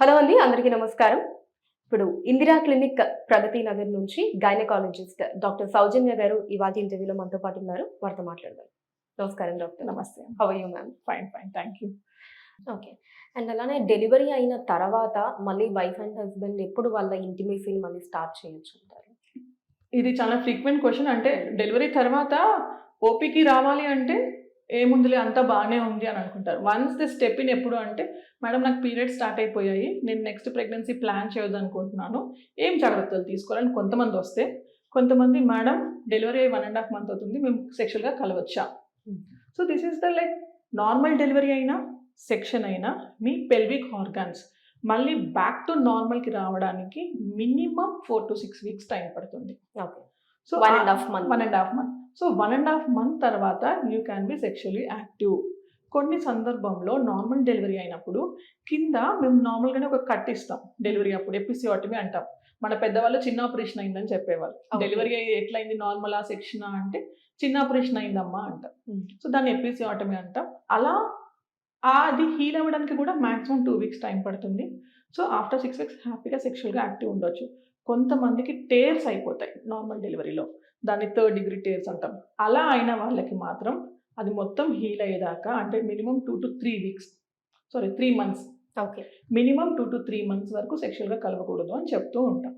Hello అండి అందరికీ నమస్కారం. ఇప్పుడు ఇందిరా క్లినిక్ ప్రగతి నగర్ నుంచి గైనకాలజిస్ట్ డాక్టర్ సౌజన్య గారు ఇవాళ ఇంటర్వ్యూలో మనతో పాటు ఉన్నారు. వారితో మాట్లాడదాం. నమస్కారం డాక్టర్. నమస్తే. How you ma'am fine fine thank you okay and అలానే డెలివరీ అయిన తర్వాత మళ్ళీ వైఫ్ అండ్ హస్బెండ్ ఎప్పుడు వాళ్ళ ఇంటిమేసీని మళ్ళీ స్టార్ట్ చేయొచ్చు అంటారు? ఇది చాలా ఫ్రీక్వెంట్ క్వశ్చన్ అంటే డెలివరీ తర్వాత ఓపీకి రావాలి అంటే ఏముందిలే అంతా బాగానే ఉంది అని అనుకుంటారు. వన్స్ ది స్టెప్ ఇన్ ఎప్పుడు అంటే మేడం నాకు పీరియడ్ స్టార్ట్ అయిపోయాయి. నేను నెక్స్ట్ ప్రెగ్నెన్సీ ప్లాన్ చేయొద్దు అనుకుంటున్నాను. ఏం జాగ్రత్తలు తీసుకోవాలని కొంతమంది వస్తే కొంతమంది మేడం డెలివరీ అయ్యి వన్ అండ్ హాఫ్ మంత్ అవుతుంది. మేము సెక్షువల్గా కలవచ్చా. So this is the like normal delivery అయినా సెక్షన్ అయినా మీ పెల్విక్ ఆర్గాన్స్ మళ్ళీ బ్యాక్ టు నార్మల్కి రావడానికి minimum four to six weeks time పడుతుంది. Okay so one and half month one and half month so one and half month తర్వాత you can be sexually active కొన్ని సందర్భంలో normal delivery అయినప్పుడు కింద మేము నార్మల్గానే ఒక కట్ ఇస్తాం. డెలివరీ అప్పుడు ఎపిసియోటమీ అంటాం. మన పెద్దవాళ్ళు చిన్న ఆపరేషన్ అయిందని చెప్పేవాళ్ళు. డెలివరీ ఎట్లయింది? నార్మల్ ఆ సెక్షన్ అంటే చిన్న ఆపరేషన్ అయిందమ్మా అంటాం. Hmm. సో దాన్ని ఎపిసియోటమీ అంటాం. అలా ఆ అది హీల్ అవ్వడానికి కూడా మాక్సిమం టూ వీక్స్ టైం పడుతుంది. సో ఆఫ్టర్ సిక్స్ వీక్స్ హ్యాపీగా సెక్షువల్గా యాక్టివ్ ఉండొచ్చు. కొంతమందికి టేర్స్ అయిపోతాయి నార్మల్ డెలివరీలో. దాన్ని థర్డ్ డిగ్రీ టేర్స్ అంటాం. అలా అయిన వాళ్ళకి మాత్రం అది మొత్తం హీల్ అయ్యేదాకా అంటే minimum two to three weeks sorry three months. Okay. Minimum two to three months వరకు సెక్షువల్గా కలవకూడదు అని చెప్తూ ఉంటాం.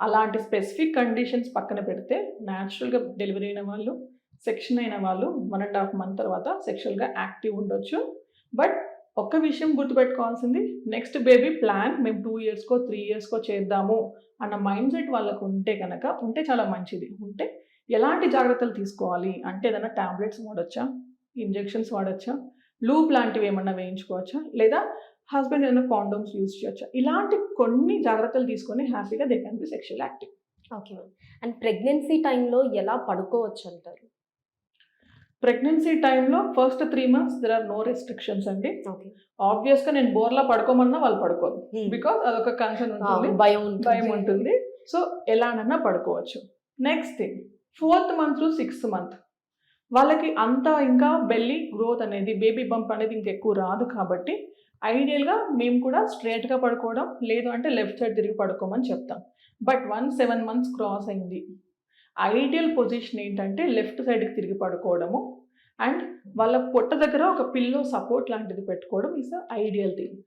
అలాంటి స్పెసిఫిక్ కండిషన్స్ పక్కన పెడితే న్యాచురల్గా డెలివరీ అయిన వాళ్ళు సెక్షన్ అయిన వాళ్ళు వన్ అండ్ హాఫ్ మంత్ తర్వాత సెక్షువల్గా యాక్టివ్ ఉండొచ్చు. బట్ ఒక్క విషయం గుర్తుపెట్టుకోవాల్సింది నెక్స్ట్ బేబీ ప్లాన్ మేము టూ ఇయర్స్కో త్రీ ఇయర్స్కో చేద్దాము అన్న మైండ్ సెట్ వాళ్ళకు ఉంటే కనుక ఉంటే చాలా మంచిది. ఉంటే ఎలాంటి జాగ్రత్తలు తీసుకోవాలి? అంటే ఏదైనా టాబ్లెట్స్ వాడచ్చా? ఇంజెక్షన్స్ వాడచ్చా? లూప్ లాంటివి ఏమన్నా వేయించుకోవచ్చా? లేదా హస్బెండ్ ఏదైనా కాండోమ్స్ యూజ్ చేయొచ్చా? ఇలాంటి కొన్ని జాగ్రత్తలు తీసుకొని హ్యాపీగా they can be sexual active okay ma'am and pregnancy టైంలో ఎలా పడుకోవచ్చు అంటారు? ప్రెగ్నెన్సీ టైంలో first three months there are no restrictions అండి. ఓకే ఆబ్వియస్గా నేను బోర్లా పడుకోమన్నా వాళ్ళు పడుకోరు. బికాస్ అదొక కన్సర్న్ ఉంటుంది. భయం భయం ఉంటుంది. సో ఎలానన్నా పడుకోవచ్చు. Next thing fourth month to sixth month వాళ్ళకి అంత ఇంకా బెల్లీ గ్రోత్ అనేది బేబీ బంప్ అనేది ఇంకెక్కువ రాదు కాబట్టి ఐడియల్గా మేము కూడా స్ట్రేట్గా పడుకోవడం లేదు అంటే లెఫ్ట్ సైడ్ తిరిగి పడుకోమని చెప్తాం. But one seven months cross అయింది ఐడియల్ పొజిషన్ ఏంటంటే లెఫ్ట్ సైడ్కి తిరిగి పడుకోవడము. అండ్ వాళ్ళ పొట్ట దగ్గర ఒక పిల్లో సపోర్ట్ లాంటిది పెట్టుకోవడం ఇస్ ఐడియల్ థింగ్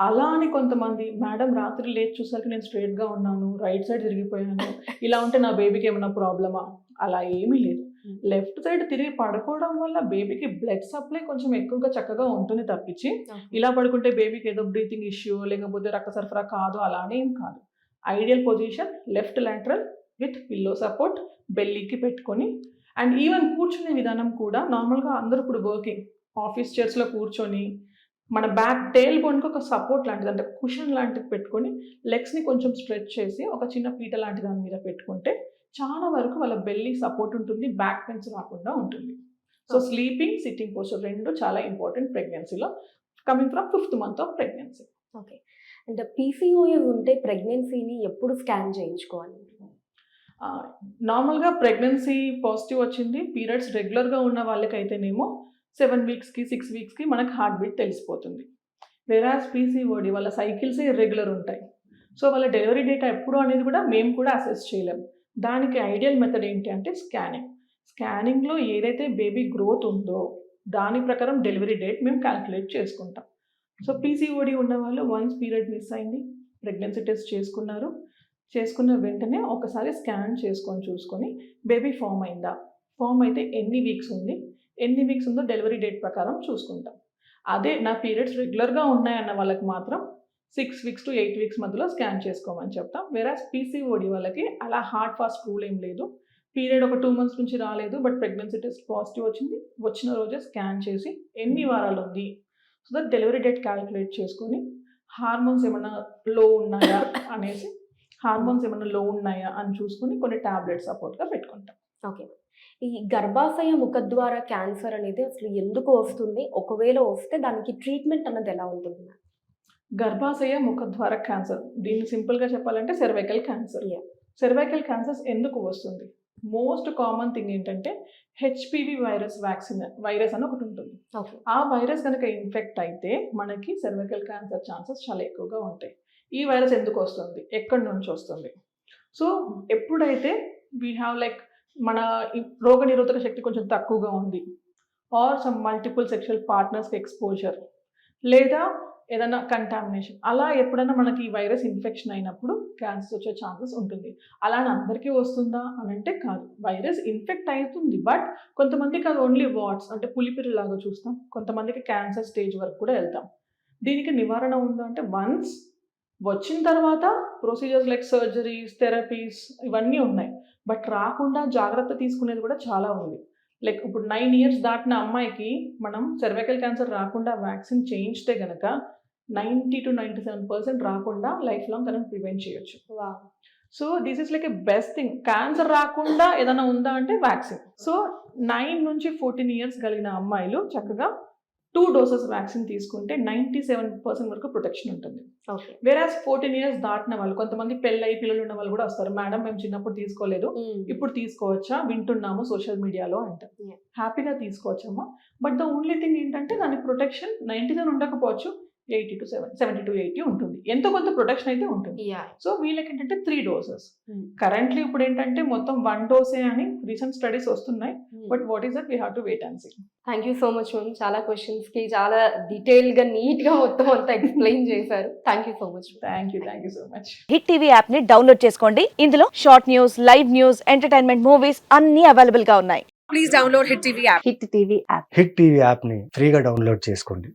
అలా అని కొంతమంది మేడం రాత్రి లేచి చూసరికి నేను స్ట్రైట్గా ఉన్నాను రైట్ సైడ్ తిరిగిపోయాను ఇలా ఉంటే నా బేబీకి ఏమైనా ప్రాబ్లమా? అలా ఏమీ లేదు. లెఫ్ట్ సైడ్ తిరిగి పడుకోవడం వల్ల బేబీకి బ్లడ్ సప్లై కొంచెం ఎక్కువగా చక్కగా ఉంటుంది తప్పించి ఇలా పడుకుంటే బేబీకి ఏదో బ్రీతింగ్ ఇష్యూ లేకపోతే రక్త సరఫరా కాదు అలానే ఏం కాదు. Ideal position left lateral with pillow support బెల్లీకి పెట్టుకొని. అండ్ ఈవెన్ కూర్చునే విధానం కూడా నార్మల్గా అందరూ ఇప్పుడు వర్కింగ్ ఆఫీస్ చైర్స్లో కూర్చొని మన బ్యాక్ టేల్ బోన్కి ఒక సపోర్ట్ లాంటిది అంటే కుషన్ లాంటిది పెట్టుకొని లెగ్స్ని కొంచెం స్ట్రెచ్ చేసి ఒక చిన్న పీట లాంటి దాని మీద పెట్టుకుంటే చాలా వరకు వాళ్ళ బెల్లీ సపోర్ట్ ఉంటుంది బ్యాక్ పెయిన్స్ రాకుండా ఉంటుంది. సో. స్లీపింగ్ సిట్టింగ్ పోస్చర్ రెండు చాలా ఇంపార్టెంట్ ప్రెగ్నెన్సీలో. Coming from fifth month of pregnancy. Okay. And PCOS ఉంటే ప్రెగ్నెన్సీని ఎప్పుడు స్కాన్ చేయించుకోవాలి? నార్మల్గా ప్రెగ్నెన్సీ పాజిటివ్ వచ్చింది. పీరియడ్స్ రెగ్యులర్గా ఉన్న వాళ్ళకైతేనేమో సెవెన్ వీక్స్కి సిక్స్ వీక్స్కి మనకు హార్ట్ బీట్ తెలిసిపోతుంది. వేరాజ్ పీసీఓడి వాళ్ళ సైకిల్సే ఇర్రెగ్యులర్ ఉంటాయి. సో వాళ్ళ డెలివరీ డేటా ఎప్పుడు అనేది కూడా మేము కూడా అసెస్ చేయలేం. దానికి ఐడియల్ మెథడ్ ఏంటి అంటే స్కానింగ్. స్కానింగ్లో ఏదైతే బేబీ గ్రోత్ ఉందో దాని ప్రకారం డెలివరీ డేట్ మేము క్యాల్కులేట్ చేసుకుంటాం. సో పీసీఓడి ఉన్న వాళ్ళు వన్స్ పీరియడ్ మిస్ అయింది ప్రెగ్నెన్సీ టెస్ట్ చేసుకున్నారు. చేసుకున్న వెంటనే ఒకసారి స్కాన్ చేసుకొని చూసుకొని బేబీ ఫామ్ అయిందా? ఫామ్ అయితే ఎన్ని వీక్స్ ఉంది? ఎన్ని వీక్స్ ఉందో డెలివరీ డేట్ ప్రకారం చూసుకుంటాం. అదే నా పీరియడ్స్ రెగ్యులర్గా ఉన్నాయన్న వాళ్ళకి మాత్రం six weeks to eight weeks మధ్యలో స్కాన్ చేసుకోమని చెప్తాం. వేరే పీసీఓడి వాళ్ళకి అలా హార్డ్ ఫాస్ట్ రూల్ ఏం లేదు. పీరియడ్ ఒక టూ మంత్స్ నుంచి రాలేదు బట్ ప్రెగ్నెన్సీ టెస్ట్ పాజిటివ్ వచ్చింది. వచ్చిన రోజే స్కాన్ చేసి ఎన్ని వారాలు ఉంది? So that delivery date calculate చేసుకొని హార్మోన్స్ ఏమైనా లో ఉన్నాయా? అనేసి హార్మోన్స్ ఏమైనా లో ఉన్నాయా అని చూసుకొని కొన్ని టాబ్లెట్స్ సపోర్ట్గా పెట్టుకుంటాం. ఓకే. ఈ గర్భాశయ ముఖద్వార క్యాన్సర్ అనేది అసలు ఎందుకు వస్తుంది? ఒకవేళ వస్తే దానికి ట్రీట్మెంట్ అన్నది ఎలా ఉంటుంది? గర్భాశయ ముఖద్వార క్యాన్సర్. దీన్ని సింపుల్గా చెప్పాలంటే సెర్వైకల్ క్యాన్సర్. సెర్వైకల్ క్యాన్సర్స్ ఎందుకు వస్తుంది? మోస్ట్ కామన్ థింగ్ ఏంటంటే హెచ్పివి వైరస్ వ్యాక్సిన్ వైరస్ అని ఒకటి ఉంటుంది. ఓకే. ఆ వైరస్ కనుక ఇన్ఫెక్ట్ అయితే మనకి సర్వికల్ క్యాన్సర్ ఛాన్సెస్ చాలా ఎక్కువగా ఉంటాయి. ఈ వైరస్ ఎందుకు వస్తుంది? ఎక్కడి నుంచి వస్తుంది? సో ఎప్పుడైతే వీ హ్యావ్ లైక్ మన రోగ నిరోధక శక్తి కొంచెం తక్కువగా ఉంది ఆర్ సమ్ మల్టిపుల్ సెక్షువల్ పార్ట్నర్స్కి ఎక్స్పోజర్ లేదా ఏదైనా కంటామినేషన్ అలా ఎప్పుడైనా మనకి ఈ వైరస్ ఇన్ఫెక్షన్ అయినప్పుడు క్యాన్సర్ వచ్చే ఛాన్సెస్ ఉంటుంది. అలా అందరికీ వస్తుందా అని అంటే కాదు. వైరస్ ఇన్ఫెక్ట్ అవుతుంది బట్ కొంతమందికి అది ఓన్లీ వాట్స్ అంటే పులిపిరిలాగా చూస్తాం. కొంతమందికి క్యాన్సర్ స్టేజ్ వరకు కూడా వెళ్తాం. దీనికి నివారణ ఉందా అంటే వన్స్ వచ్చిన తర్వాత ప్రొసీజర్స్ లైక్ సర్జరీస్ థెరపీస్ ఇవన్నీ ఉన్నాయి. బట్ రాకుండా జాగ్రత్త తీసుకునేది కూడా చాలా ఉంది. లైక్ ఇప్పుడు నైన్ ఇయర్స్ దాటిన అమ్మాయికి మనం సర్వైకల్ క్యాన్సర్ రాకుండా వ్యాక్సిన్ చేయించితే గనక ninety to ninety seven percent రాకుండా లైఫ్ లాంగ్ తనని ప్రివెంట్ చేయొచ్చు. So this is like a best thing cancer రాకుండా ఏదైనా ఉందా అంటే వ్యాక్సిన్ సో నైన్ నుంచి ఫోర్టీన్ ఇయర్స్ కలిగిన అమ్మాయిలు చక్కగా టూ డోసెస్ వ్యాక్సిన్ తీసుకుంటే నైంటీ సెవెన్ పర్సెంట్ వరకు ప్రొటెక్షన్ ఉంటుంది. వేరాస్ ఫోర్టీన్ ఇయర్స్ దాటిన వాళ్ళు కొంతమంది పెళ్ళయి పిల్లలు ఉన్న వాళ్ళు కూడా వస్తారు. మేడం మేము చిన్నప్పుడు తీసుకోలేదు. ఇప్పుడు తీసుకోవచ్చా? వింటున్నాము సోషల్ మీడియాలో అంట. Yeah. హ్యాపీగా తీసుకోవచ్చమ్మా. బట్ ద ఓన్లీ థింగ్ ఏంటంటే దాని ప్రొటెక్షన్ నైంటీ సెవెన్ ఉండకపోవచ్చు. Eighty to seven seventy to eighty ఉంటుంది. ఎంతో కొంత ప్రొటెక్షన్ అయితే ఉంటుంది. సో వీళ్ళకి ఏంటంటే త్రీ డోసెస్ Hmm. కరెంట్లీ ఇప్పుడు ఏంటంటే మొత్తం వన్ డోసే అని రీసెంట్ స్టడీస్ వస్తున్నాయి. But what is that we have to wait and see thank you so much ma'am చాలా క్వశ్చన్స్కి చాలా డీటెయిల్గా నీట్గా మొత్తం అంతా ఎక్స్ప్లెయిన్ చేశారు. Thank you so much thank you thank you so much Hit TV యాప్ని డౌన్లోడ్ చేసుకోండి. ఇందులో short news live news entertainment movies అన్ని అవైలబుల్గా ఉన్నాయి. Please download Hit TV app. Hit TV app Hit TV యాప్ని ఫ్రీగా డౌన్లోడ్ చేసుకోండి.